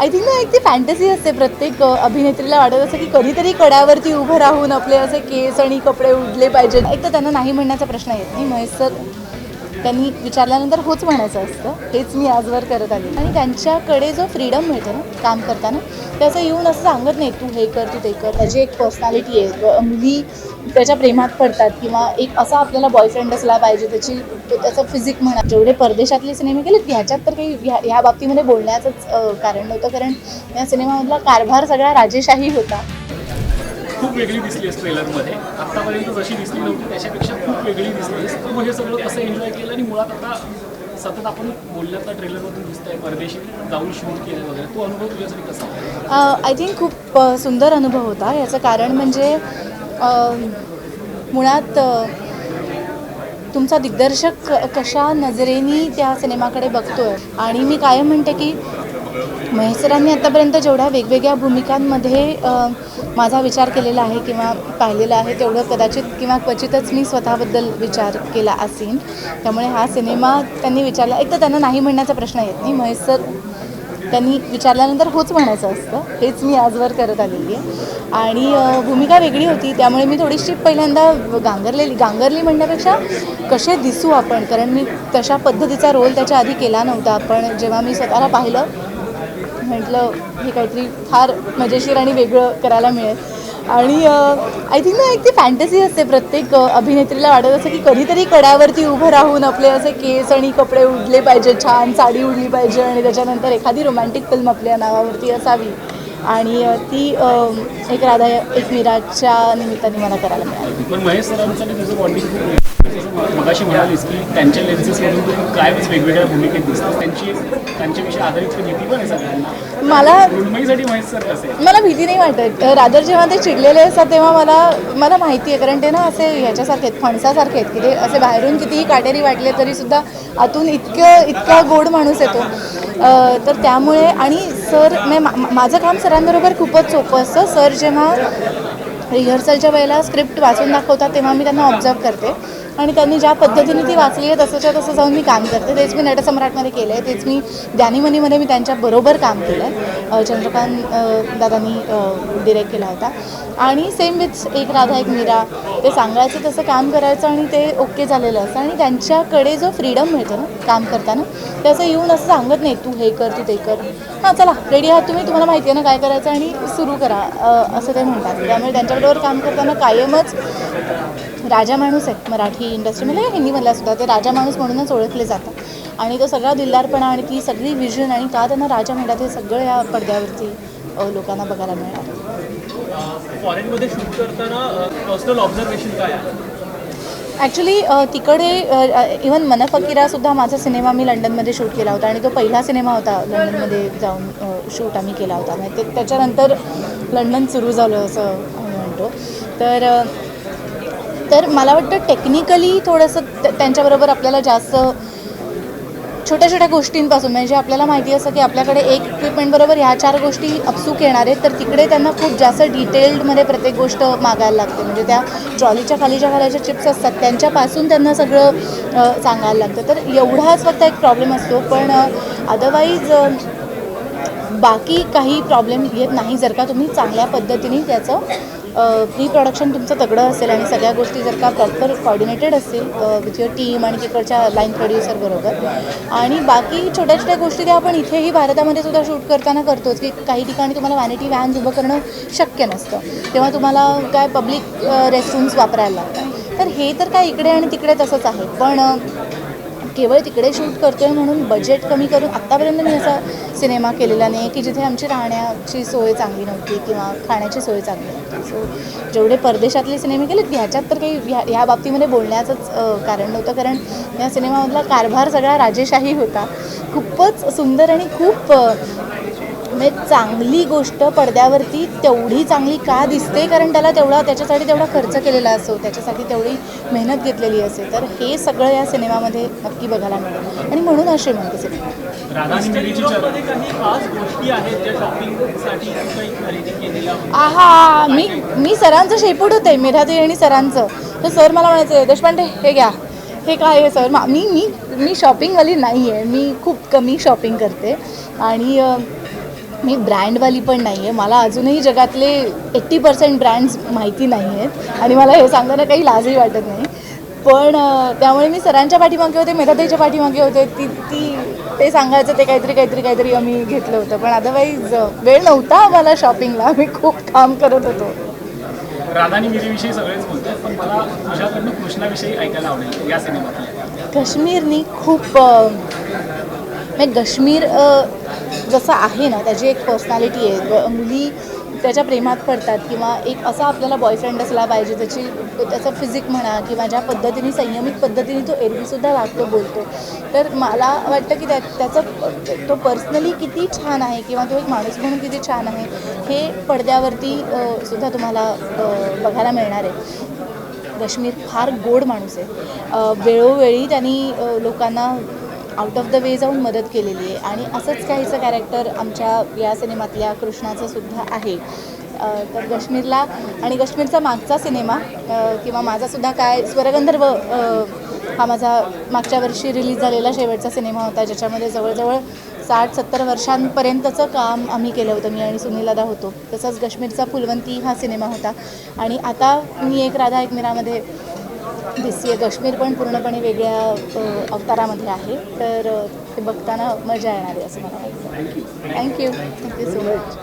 I think ना एक ती फॅन्टसी असते प्रत्येक अभिनेत्रीला वाटत असं की कधीतरी कड्यावरती उभं राहून आपले असे केस आणि कपडे उडले पाहिजेत. एक तर त्यांना नाही म्हणण्याचा प्रश्न येत. नाही महेश सर त्यांनी विचारल्यानंतर होच म्हणायचं असतं. हेच मी आजवर करत आले. आणि त्यांच्याकडे जो फ्रीडम मिळतो ना काम करताना त्याचं येऊन असं सांगत नाही तू हे कर तू ते कर. त्याची एक पर्सनॅलिटी आहे. व मुली त्याच्या प्रेमात पडतात किंवा एक असा आपल्याला बॉयफ्रेंड असला पाहिजे त्याची त्याचं फिजिक म्हणा. जेवढे परदेशातले सिनेमे केले ह्याच्यात तर काही ह्या ह्या बाबतीमध्ये बोलण्याचंच कारण नव्हतं. कारण या सिनेमामधला कारभार सगळा राजेशाही होता. खूप वेगळी दिसली आहेस ट्रेलरमध्ये आत्तापर्यंत जशी दिसली नव्हती त्याच्यापेक्षा खूप वेगळी दिसलीस तू मग हे सगळं कसं एन्जॉय केलं आणि मुळात आता सतत आपण बोलल्या बोलण्यातला ट्रेलरमधून दिसतंय परदेशी जाऊन शूट केलं वगैरे. तो अनुभव तुझ्यासाठी कसा आय थिंक खूप सुंदर अनुभव होता. याचं कारण म्हणजे मुळात तुमचा दिग्दर्शक कशा नजरेनी त्या सिनेमाकडे बघतोय? आणि मी कायम म्हणते की महेसरांनी आतापर्यंत आत्तापर्यंत जेवढ्या वेगवेगळ्या भूमिकांमध्ये माझा विचार केलेला आहे किंवा पाहिलेला आहे तेवढं कदाचित किंवा क्वचितच मी स्वतःबद्दल विचार केला असेन. त्यामुळे हा सिनेमा त्यांनी विचारला एक तर त्यांना नाही म्हणण्याचा प्रश्न येत नाही महेश सर त्यांनी विचारल्यानंतर होच म्हणायचं असतं हेच मी आजवर करत आलेली आहे. आणि भूमिका वेगळी होती त्यामुळे मी थोडीशी पहिल्यांदा गांगरलेली गांगरली म्हणण्यापेक्षा कसे दिसू आपण? कारण मी तशा पद्धतीचा रोल त्याच्या आधी केला नव्हता पण जेव्हा मी स्वतःला पाहिलं म्हटलं हे काहीतरी फार मजेशीर आणि वेगळं करायला मिळेल. आणि आय थिंक ना एक ती फॅन्टसी असते प्रत्येक अभिनेत्रीला वाटत असं की कधीतरी कड्यावरती उभं राहून आपले असे केस आणि कपडे उडले पाहिजे छान साडी उडली पाहिजे आणि त्याच्यानंतर एखादी रोमॅन्टिक फिल्म आपल्या नावावरती असावी. आणि ती एक राधा एक मीराच्या निमित्ताने मला करायला मिळाली. पण महेश तुझं बॉन्डिंग मगाशी म्हणालीस की त्यांच्या लेन्सेसमधून कायमच वेगवेगळ्या भूमिकेत दिसतात त्यांची त्यांच्याविषयी आधारित भीती पण आहे सगळ्यांना. मला मृण्मयीसाठी महेश सर कसे आहेत? मला भीती नाही वाटत. रादर जेव्हा ते चिडलेले असतात तेव्हा मला मला माहिती आहे कारण ते ना असे ह्याच्यासारखे आहेत फणसासारखे आहेत की ते असे बाहेरून कितीही काटेरी वाटले तरी सुद्धा आतून इतकं इतका गोड माणूस येतो. तर त्यामुळे आणि सर मी मा- मा- माझं काम सरांबरोबर खूपच सोपं असतं. सर जेव्हा रिहर्सलच्या वेळेला स्क्रिप्ट वाचून दाखवतात तेव्हा मी त्यांना ऑब्झर्व करते. आणि त्यांनी ज्या पद्धतीने ती वाचली आहे तसंच्या तसं जाऊन मी काम करते. तेच मी नटसम्राटमध्ये केलं आहे तेच मी ज्ञानीमनीमध्ये मी त्यांच्याबरोबर काम केलं आहे चंद्रकांत दादांनी डिरेक्ट केला होता. आणि सेम विथ एक राधा एक मीरा ते सांगायचं तसं काम करायचं आणि ते ओके झालेलं असतं. आणि त्यांच्याकडे जो फ्रीडम मिळतो ना काम करताना ते असं येऊन असं सांगत नाही तू हे कर तू ते कर. हां चला रेडी आहात तुम्ही? तुम्हाला माहिती आहे ना काय करायचं आणि सुरू करा. असं ते म्हणतात. त्यामुळे त्यांच्याबरोबर काम करताना कायमच राजा माणूस आहे मराठी इंडस्ट्रीमध्ये हिंदीमधला सुद्धा ते राजा माणूस म्हणूनच ओळखले जातात. आणि तो सगळा दिलदारपणा आणि ती सगळी विजन आणि का त्यांना राजा म्हणतात हे सगळं या पडद्यावरती लोकांना बघायला मिळणार फॉरेनमध्ये शूट करताना पर्सनल ऑब्झर्वेशन काय आहे? ॲक्च्युली तिकडे इवन मन फकीरासुद्धा माझा सिनेमा मी लंडनमध्ये शूट केला होता आणि तो पहिला सिनेमा होता लंडनमध्ये जाऊन शूट आम्ही केला होता. म्हणजे ते त्याच्यानंतर लंडन सुरू झालं असं म्हणतो. तर तर मला वाटतं टेक्निकली थोडंसं त्यांच्याबरोबर आपल्याला जास्त छोट्या छोट्या गोष्टींपासून म्हणजे आपल्याला माहिती असं की आपल्याकडे एक इक्विपमेंटबरोबर ह्या चार गोष्टी अपसूक येणार आहेत तर तिकडे त्यांना खूप जास्त डिटेल्डमध्ये प्रत्येक गोष्ट मागायला लागते. म्हणजे त्या ट्रॉलीच्या खालीच्या खाल्याच्या चिप्स असतात त्यांच्यापासून त्यांना सगळं सांगायला लागतं. तर एवढाच फक्त एक प्रॉब्लेम असतो पण अदरवाईज बाकी काही प्रॉब्लेम येत नाही जर का तुम्ही चांगल्या पद्धतीने त्याचं प्री प्रोडक्शन तुमचं तगडं असेल आणि सगळ्या गोष्टी जर का प्रॉपर कॉर्डिनेटेड असतील विथ युअर टीम आणि तिकडच्या लाईन प्रोड्युसर बरोबर. आणि बाकी छोट्या छोट्या गोष्टी त्या आपण इथेही भारतामध्ये सुद्धा शूट करताना करतोच की काही ठिकाणी तुम्हाला व्हॅनिटी व्हॅन्स उभं करणं शक्य नसतं. तेव्हा तुम्हाला काय पब्लिक रेस्टरूम्स वापरायला लागतात. तर हे तर काय इकडे आणि तिकडे तसंच आहे. पण केवळ तिकडे शूट करतोय म्हणून बजेट कमी करून आत्तापर्यंत मी असा सिनेमा केलेला नाही की जिथे आमची राहण्याची सोय चांगली नव्हती किंवा खाण्याची सोय चांगली नव्हती. सो जेवढे परदेशातले सिनेमे केलेत ह्याच्यात तर काही ह्या ह्या बाबतीमध्ये बोलण्याचंच कारण नव्हतं. कारण या सिनेमामधला कारभार सगळा राजेशाही होता. खूपच सुंदर आणि खूप म्हणजे चांगली गोष्ट पडद्यावरती तेवढी चांगली का दिसते? कारण त्याला तेवढा त्याच्यासाठी तेवढा खर्च केलेला असो त्याच्यासाठी तेवढी मेहनत घेतलेली असेल तर हे सगळं या सिनेमामध्ये नक्की बघायला मिळेल. आणि म्हणून असे म्हणते सिनेमा. आहा मी मी सरांचं शेपूट होते मिरादे आणि सरांचं. तर सर मला म्हणायचे देशपांडे हे घ्या. हे काय आहे सर? मा- मी मी मी शॉपिंगवाली नाही आहे मी खूप कमी शॉपिंग करते. आणि मी ब्रँडवाली पण नाही आहे मला अजूनही जगातले एट्टी पर्सेंट ब्रँड्स माहिती नाही आहेत आणि मला हे सांगताना काही लाजही वाटत नाही. पण त्यामुळे मी सरांच्या पाठीमागे होते मेधाताईच्या पाठीमागे होते. ती ती ते सांगायचं ते काहीतरी काहीतरी काहीतरी आम्ही घेतलं होतं. पण अदरवाईज वेळ नव्हता आम्हाला शॉपिंगला मी खूप काम करत होतो. राधानी मिरीविषयी सगळेच बोलतात पण मला तुझ्याकडनं कृष्णाविषयी ऐकायला आवडेल या सिनेमातल्या काश्मीरनी खूप मग कश्मीर uh, जसं आहे ना त्याची एक पर्सनॅलिटी आहे. मुली त्याच्या प्रेमात पडतात किंवा एक असा आपल्याला बॉयफ्रेंड असला पाहिजे त्याची त्याचं फिजिक म्हणा किंवा ज्या पद्धतीने संयमित पद्धतीने तो एरवीसुद्धा वागतो बोलतो. तर मला वाटतं की त्या त्याचं तो पर्सनली किती छान आहे किंवा तो एक माणूस म्हणून किती छान आहे हे पडद्यावरती सुद्धा तुम्हाला बघायला मिळणार आहे. कश्मीर फार गोड माणूस आहे. वेळोवेळी त्यांनी लोकांना आउट ऑफ द वे जाऊन मदत केलेली आहे. आणि असंच काहीचं कॅरेक्टर आमच्या या सिनेमातल्या कृष्णाचं सुद्धा आहे. तर कश्मीरला आणि कश्मीरचा मागचा सिनेमा किंवा माझासुद्धा काय स्वरगंधर्व हा माझा मागच्या वर्षी रिलीज झालेला शेवटचा सिनेमा होता ज्याच्यामध्ये जवळजवळ साठ सत्तर वर्षांपर्यंतचं काम आम्ही केलं होतं मी आणि सुनीलदा होतो. तसंच कश्मीरचा फुलवंती हा सिनेमा होता. आणि आता मी एक राधा एक मीरामध्ये दिसते काश्मीर पण पूर्णपणे वेगळ्या अवतारामध्ये आहे. तर ते बघताना मजा येणार आहे असं मला वाटतं. Thank you thank you so much